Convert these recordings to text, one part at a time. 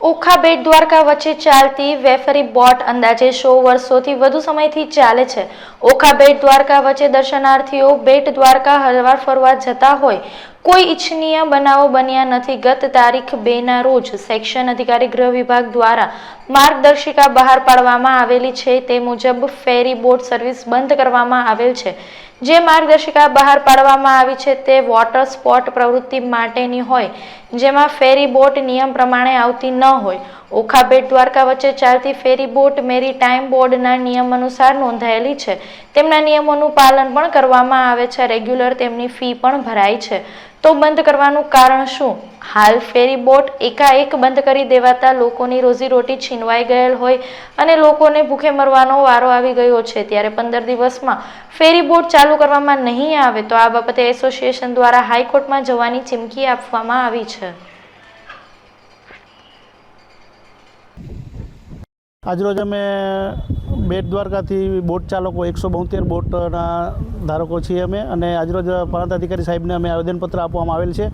ઓખા બેટ દ્વારકા વચ્ચે ચાલતી વેફરી બોટ અંદાજે સો વર્ષોથી વધુ સમયથી ચાલે છે. ઓખા બેટ દ્વારકા વચ્ચે દર્શનાર્થીઓ બેટ દ્વારકા હરવાર ફરવા જતા હોય કોઈ ઇચ્છનીય બનાવો બન્યા નથી. ગત તારીખ બેના રોજ સેક્શન અધિકારી ગૃહ વિભાગ દ્વારા માર્ગદર્શિકા બહાર પાડવામાં આવેલી છે. તે મુજબ ફેરી બોટ સર્વિસ બંધ કરવામાં આવેલ છે. જે માર્ગદર્શિકા બહાર પાડવામાં આવી છે તે વોટર સ્પોર્ટ પ્રવૃત્તિ માટેની હોય, જેમાં ફેરી બોટ નિયમ પ્રમાણે આવતી ન હોય. ઓખા બેટ દ્વારકા વચ્ચે ચાલતી ફેરી બોટ મેરી ટાઈમ બોર્ડના નિયમ અનુસાર નોંધાયેલી છે. તેમના નિયમોનું પાલન પણ કરવામાં આવે છે. રેગ્યુલર તેમની ફી પણ ભરાય છે. તો બંધ કરવાનું કારણ શું? હાલ ફેરી બોટ એકાએક બંધ કરી દેવાતા લોકોની રોજીરોટી છીનવાઈ ગયેલ હોય અને લોકોને ભૂખે મરવાનો વારો આવી ગયો છે. ત્યારે પંદર દિવસમાં ફેરી બોટ ચાલુ કરવામાં નહીં આવે તો આ બાબતે એસોસિએશન દ્વારા હાઈકોર્ટમાં જવાની ચીમકી આપવામાં આવી છે. આજરોજ અમે બેટ દ્વારકાથી બોટ ચાલકો એકસો બોતેર બોટના ધારકો છીએ અમે અને આજરોજ પ્રાંત અધિકારી સાહેબને અમે આવેદનપત્ર આપવામાં આવેલ છે.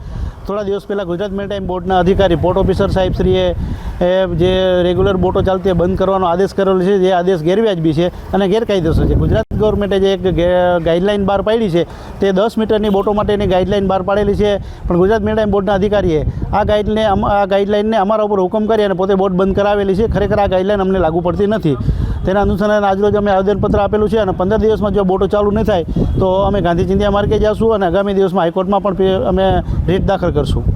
થોડા દિવસ પહેલાં ગુજરાત મેરીટાઈમ બોર્ડના અધિકારી પોર્ટ ઓફિસર સાહેબશ્રીએ એ જે રેગ્યુલર બોટો ચાલતી હોય બંધ કરવાનો આદેશ કરેલો છે, જે આદેશ ગેરવ્યાજબી છે અને ગેરકાયદેસર છે. ગુજરાત ગવર્મેન્ટે જે એક ગે- ગાઈડલાઈન બહાર પાડી છે, તે દસ મીટરની બોટો માટેની ગાઈડલાઈન બહાર પાડેલી છે. પણ ગુજરાત મેરીટાઈમ બોર્ડના અધિકારીએ આ ગાઈડને આ ગાઈડલાઈનને અમારા ઉપર હુકમ કરી અને પોતે બોટ બંધ કરાવેલી છે. ખરેખર આ ગાઈડલાઈન અમને લાગુ પડતી નથી. તેના અનુસંધાને આજરોજ અમે આવેદનપત્ર આપેલું છે અને પંદર દિવસમાં જો બોટો ચાલુ નહીં થાય, તો અમે ગાંધી ચિંધ્યા માર્ગે જઈશું અને આગામી દિવસમાં હાઈકોર્ટમાં પણ અમે રીટ દાખલ કરશું.